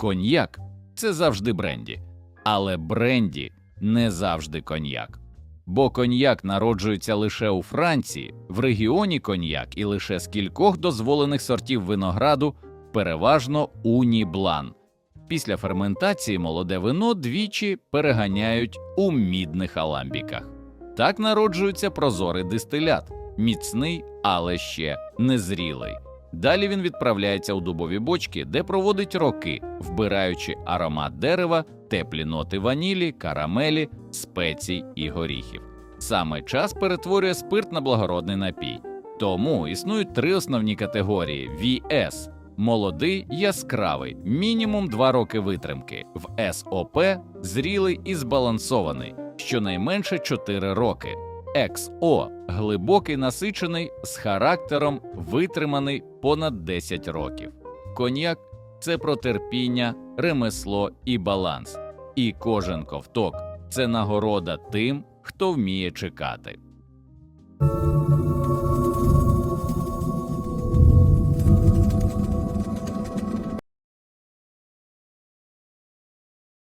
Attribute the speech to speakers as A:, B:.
A: Коньяк це завжди бренді, але бренді не завжди коньяк. Бо коньяк народжується лише у Франції, в регіоні коньяк і лише з кількох дозволених сортів винограду, переважно уніблан. Після ферментації молоде вино двічі переганяють у мідних аламбіках. Так народжується прозорий дистилят, міцний, але ще незрілий. Далі він відправляється у дубові бочки, де проводить роки, вбираючи аромат дерева, теплі ноти ванілі, карамелі, спецій і горіхів. Саме час перетворює спирт на благородний напій. Тому існують три основні категорії: VS – молодий, яскравий, мінімум 2 роки витримки, в СОП – зрілий і збалансований, щонайменше 4 роки. XO – глибокий насичений з характером витриманий понад 10 років. Коньяк це про терпіння, ремесло і баланс. І кожен ковток це нагорода тим, хто вміє чекати.